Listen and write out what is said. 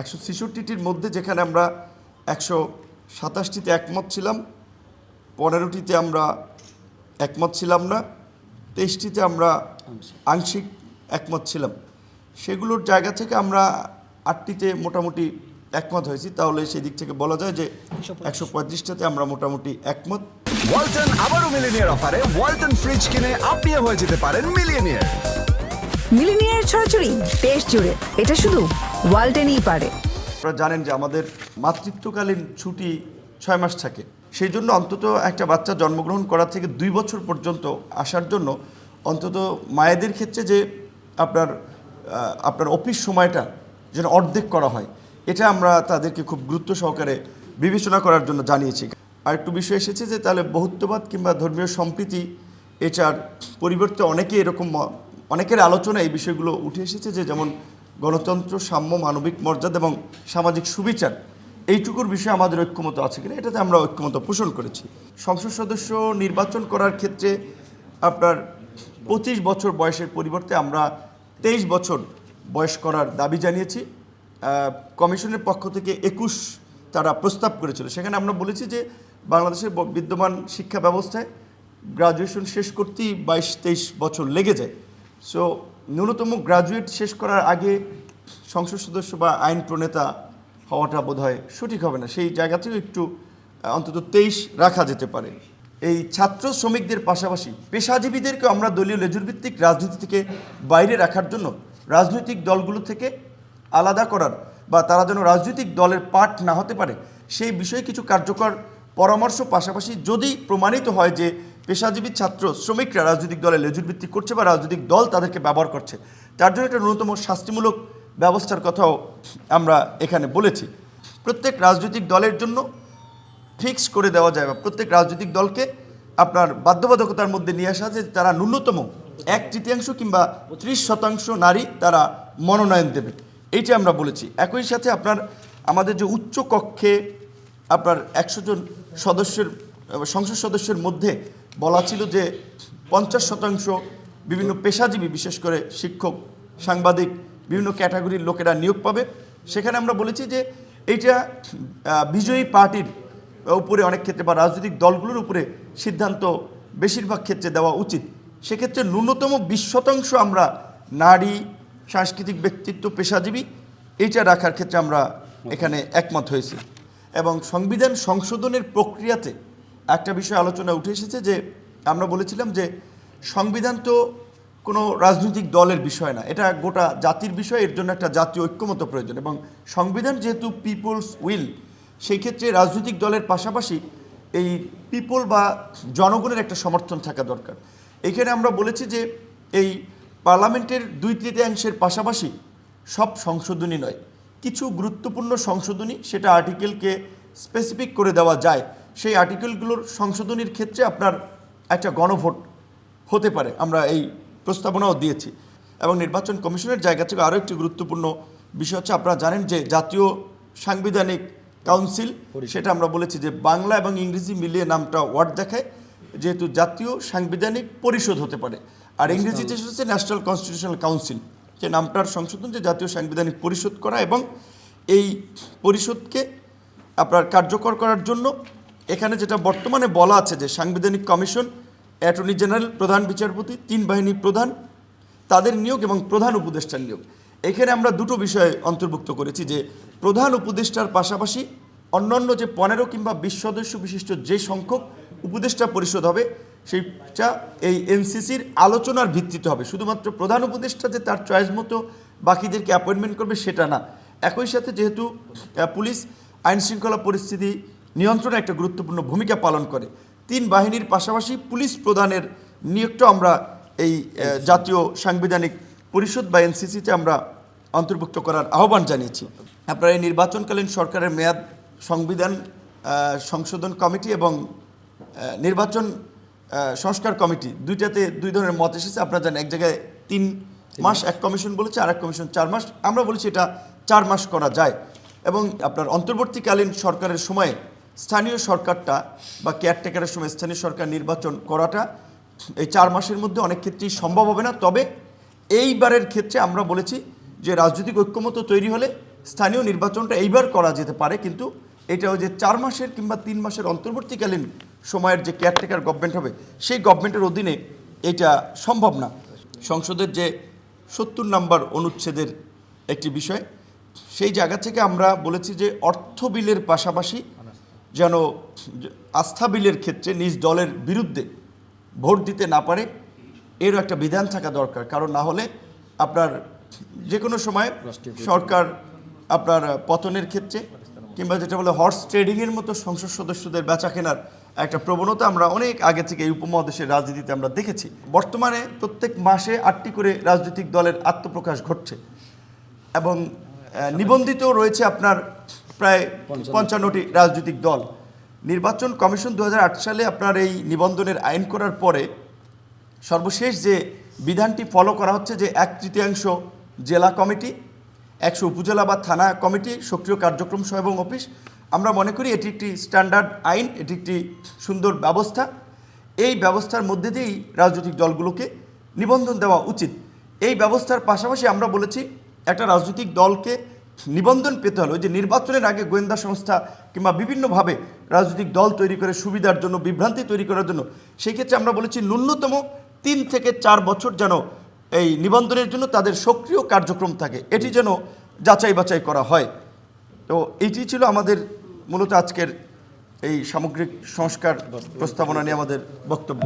একশো ছেষট্টিটির মধ্যে যেখানে আমরা একশো সাতাশটিতে একমত ছিলাম, পনেরোটিতে আমরা একমত ছিলাম না, তেইশটিতে আমরা আংশিক একমত ছিলাম। সেগুলোর জায়গা থেকে আমরা আটটিতে মোটামুটি একমত হয়েছি। তাহলে সেই দিক থেকে বলা যায় যে একশো পঁয়ত্রিশটাতে আমরা মোটামুটি একমত। ওয়ালটন আবারও মিলিনিয়ার অফারে। ওয়ালটন ফ্রিজ কিনে আপনিও হয়ে যেতে পারেন মিলিয়নিয়ার। মিলিনিয়ার ছড়াছড়ি দেশ জুড়ে। এটা শুধু ওয়ালটেনই পারে। আপনারা জানেন যে আমাদের মাতৃত্বকালীন ছুটি ছয় মাস থাকে। সেই জন্য অন্তত একটা বাচ্চা জন্মগ্রহণ করা থেকে দুই বছর পর্যন্ত আসার জন্য অন্তত মায়েদের ক্ষেত্রে যে আপনার আপনার অফিস সময়টা যেন অর্ধেক করা হয়, এটা আমরা তাদেরকে খুব গুরুত্ব সহকারে বিবেচনা করার জন্য জানিয়েছি। আর একটু বিষয় এসেছে যে তাহলে বহুত্ববাদ কিংবা ধর্মীয় সম্প্রীতি এটার পরিবর্তে অনেকে এরকম অনেকের আলোচনা এই বিষয়গুলো উঠে এসেছে যে যেমন গণতন্ত্র, সাম্য, মানবিক মর্যাদা এবং সামাজিক সুবিচার, এইটুকুর বিষয়ে আমাদের ঐক্যমত আছে কিনা? এটাতে আমরা ঐক্যমত পোষণ করেছি। সংসদ সদস্য নির্বাচন করার ক্ষেত্রে আপনার পঁচিশ বছর বয়সের পরিবর্তে আমরা তেইশ বছর বয়স করার দাবি জানিয়েছি। কমিশনের পক্ষ থেকে একুশ তারা প্রস্তাব করেছিল। সেখানে আমরা বলেছি যে বাংলাদেশের বিদ্যমান শিক্ষা ব্যবস্থায় গ্রাজুয়েশন শেষ করতেই বাইশ, তেইশ বছর লেগে যায়। সো ন্যূনতম গ্রাজুয়েট শেষ করার আগে সংসদ সদস্য বা আইন প্রণেতা হওয়াটা বোধ হয় সঠিক হবে না। সেই জায়গা থেকে একটু অন্তত তেইশ রাখা যেতে পারে। এই ছাত্র শ্রমিকদের পাশাপাশি পেশাজীবীদেরকে আমরা দলীয় লেজুরভিত্তিক রাজনীতি থেকে বাইরে রাখার জন্য রাজনৈতিক দলগুলো থেকে আলাদা করার বা তারা যেন রাজনৈতিক দলের পার্ট না হতে পারে, সেই বিষয়ে কিছু কার্যকর পরামর্শ পাশাপাশি যদি প্রমাণিত হয় যে পেশাজীবী ছাত্র, শ্রমিকরা রাজনৈতিক দলে লেজুর ভিত্তিক করছে বা রাজনৈতিক দল তাদেরকে ব্যবহার করছে, তার জন্য একটা ন্যূনতম শাস্তিমূলক ব্যবস্থার কথাও আমরা এখানে বলেছি। প্রত্যেক রাজনৈতিক দলের জন্য ফিক্স করে দেওয়া যায় বা প্রত্যেক রাজনৈতিক দলকে আপনার বাধ্যবাধকতার মধ্যে নিয়ে আসা যে তারা ন্যূনতম এক তৃতীয়াংশ কিংবা ত্রিশ শতাংশ নারী তারা মনোনয়ন দেবে। এইটা আমরা বলেছি। একই সাথে আপনার, আমাদের যে উচ্চ কক্ষে আপনার একশো জন সদস্যের, সংসদ সদস্যের মধ্যে বলা ছিল যে পঞ্চাশ শতাংশ বিভিন্ন পেশাজীবী, বিশেষ করে শিক্ষক, সাংবাদিক, বিভিন্ন ক্যাটাগরির লোকেরা নিয়োগ পাবে। সেখানে আমরা বলেছি যে এইটা বিজয়ী পার্টির উপরে অনেক ক্ষেত্রে বা রাজনৈতিক দলগুলোর উপরে সিদ্ধান্ত বেশিরভাগ ক্ষেত্রে দেওয়া উচিত। সেক্ষেত্রে ন্যূনতম বিশ শতাংশ আমরা নারী, সাংস্কৃতিক ব্যক্তিত্ব, পেশাজীবী, এইটা রাখার ক্ষেত্রে আমরা এখানে একমত হয়েছি। এবং সংবিধান সংশোধনের প্রক্রিয়াতে একটা বিষয় আলোচনা উঠে এসেছে যে আমরা বলেছিলাম যে সংবিধান তো কোনো রাজনৈতিক দলের বিষয় না, এটা গোটা জাতির বিষয়, এর জন্য একটা জাতীয় ঐক্যমত প্রয়োজন এবং সংবিধান যেহেতু পিপলস উইল সেই ক্ষেত্রে রাজনৈতিক দলের পাশাপাশি এই পিপল বা জনগণের একটা সমর্থন থাকা দরকার। এখানে আমরা বলেছি যে এই পার্লামেন্টের দুই তৃতীয়াংশের পাশাপাশি সব সংশোধনী নয়। কিছু গুরুত্বপূর্ণ সংশোধনী সেটা আর্টিকেলকে স্পেসিফিক করে দেওয়া যায়। সেই আর্টিকেলগুলোর সংশোধনীর ক্ষেত্রে আপনার একটা গণভোট হতে পারে আমরা এই প্রস্তাবনাও দিয়েছি। এবং নির্বাচন কমিশনের জায়গা থেকে আরও একটি গুরুত্বপূর্ণ বিষয় হচ্ছে আপনারা জানেন যে জাতীয় সাংবিধানিক কাউন্সিল সেটা আমরা বলেছি যে বাংলা এবং ইংরেজি মিলিয়ে নামটা ওয়ার্ড দেখায় যেহেতু জাতীয় সাংবিধানিক পরিষদ হতে পারে। আর ইংরেজিতে হচ্ছে ন্যাশনাল কনস্টিটিউশনাল কাউন্সিল যে নামটার সংশোধন যে জাতীয় সাংবিধানিক পরিষদ করা এবং এই পরিষদকে আপনার কার্যকর করার জন্য এখানে যেটা বর্তমানে বলা আছে যে সাংবিধানিক কমিশন, অ্যাটর্নি জেনারেল, প্রধান বিচারপতি, তিন বাহিনী প্রধান, তাদের নিয়োগ এবং প্রধান উপদেষ্টার নিয়োগ। এখানে আমরা দুটো বিষয় অন্তর্ভুক্ত করেছি যে প্রধান উপদেষ্টার পাশাপাশি অন্যান্য যে পনেরো কিংবা বিশ সদস্য বিশিষ্ট যে সংখ্যক উপদেষ্টা পরিষদ হবে সেইটা এই এনসিসির আলোচনার ভিত্তিতে হবে। শুধুমাত্র প্রধান উপদেষ্টা যে তার চয়েস মতো বাকিদেরকে অ্যাপয়েন্টমেন্ট করবে সেটা না। একই সাথে যেহেতু পুলিশ আইন শৃঙ্খলা পরিস্থিতি নিয়ন্ত্রণে একটা গুরুত্বপূর্ণ ভূমিকা পালন করে, তিন বাহিনীর পাশাপাশি পুলিশ প্রধানের নিয়োগটা আমরা এই জাতীয় সাংবিধানিক পরিষদ বা এনসিসিতে আমরা অন্তর্ভুক্ত করার আহ্বান জানিয়েছি। আপনারা এই নির্বাচনকালীন সরকারের মেয়াদ সংবিধান সংশোধন কমিটি এবং নির্বাচন সংস্কার কমিটি। দুইটাতে দুই ধরনের মত এসেছে। আপনারা জানেন এক জায়গায় তিন মাস। এক কমিশন বলেছে আর এক কমিশন চার মাস। আমরা বলেছি এটা চার মাস করা যায়। এবং আপনার অন্তর্বর্তীকালীন সরকারের সময়ে স্থানীয় সরকারটা বা কেয়ারটেকারের সময় স্থানীয় সরকার নির্বাচন করাটা এই চার মাসের মধ্যে অনেক ক্ষেত্রেই সম্ভব হবে না। তবে এইবারের ক্ষেত্রে আমরা বলেছি যে রাজনৈতিক ঐক্যমত তৈরি হলে স্থানীয় নির্বাচনটা এইবার করা যেতে পারে। কিন্তু এটা ওই যে চার মাসের কিংবা তিন মাসের অন্তর্বর্তীকালীন সময়ের যে কেয়ারটেকার গভর্নমেন্ট হবে, সেই গভর্নমেন্টের অধীনে এটা সম্ভব না। সংসদের যে সত্তর নাম্বার অনুচ্ছেদের একটি বিষয়, সেই জায়গা থেকে আমরা বলেছি যে অর্থ বিলের পাশাপাশি যেন আস্থা বিলের ক্ষেত্রে নিজ দলের বিরুদ্ধে ভোট দিতে না পারে, এরও একটা বিধান থাকা দরকার। কারণ না হলে আপনার যে কোনো সময় সরকার আপনার পতনের ক্ষেত্রে কিংবা যেটা বলে হর্স ট্রেডিংয়ের মতো সংসদ সদস্যদের বেচা কেনার একটা প্রবণতা আমরা অনেক আগে থেকে এই উপমহাদেশের রাজনীতিতে আমরা দেখেছি। বর্তমানে প্রত্যেক মাসে আটটি করে রাজনৈতিক দলের আত্মপ্রকাশ ঘটছে এবং নিবন্ধিত রয়েছে আপনার প্রায় পঞ্চান্নটি। রাজনৈতিক দল। নির্বাচন কমিশন দু হাজার আট সালে আপনার এই নিবন্ধনের আইন করার পরে সর্বশেষ যে বিধানটি ফলো করা হচ্ছে যে এক তৃতীয়াংশ জেলা কমিটি একশো উপজেলা বা থানা কমিটি সক্রিয় কার্যক্রম সহ এবং অফিস আমরা মনে করি এটি একটি স্ট্যান্ডার্ড আইন, এটি একটি সুন্দর ব্যবস্থা। এই ব্যবস্থার মধ্যে দিয়েই রাজনৈতিক দলগুলোকে নিবন্ধন দেওয়া উচিত। এই ব্যবস্থার পাশাপাশি আমরা বলেছি, একটা রাজনৈতিক দলকে নিবন্ধন পেতে হলে যে নির্বাচনের আগে গোয়েন্দা সংস্থা কিংবা বিভিন্নভাবে রাজনৈতিক দল তৈরি করে সুবিধার জন্য, বিভ্রান্তি তৈরি করার জন্য, সেই ক্ষেত্রে আমরা বলেছি, ন্যূনতম তিন থেকে চার বছর যেন এই নিবন্ধনের জন্য তাদের সক্রিয় কার্যক্রম থাকে। এটি যেন যাচাই বাছাই করা হয়। তো এইটি ছিল আমাদের মূলত আজকের এই সামগ্রিক সংস্কার প্রস্তাবনা নিয়ে আমাদের বক্তব্য।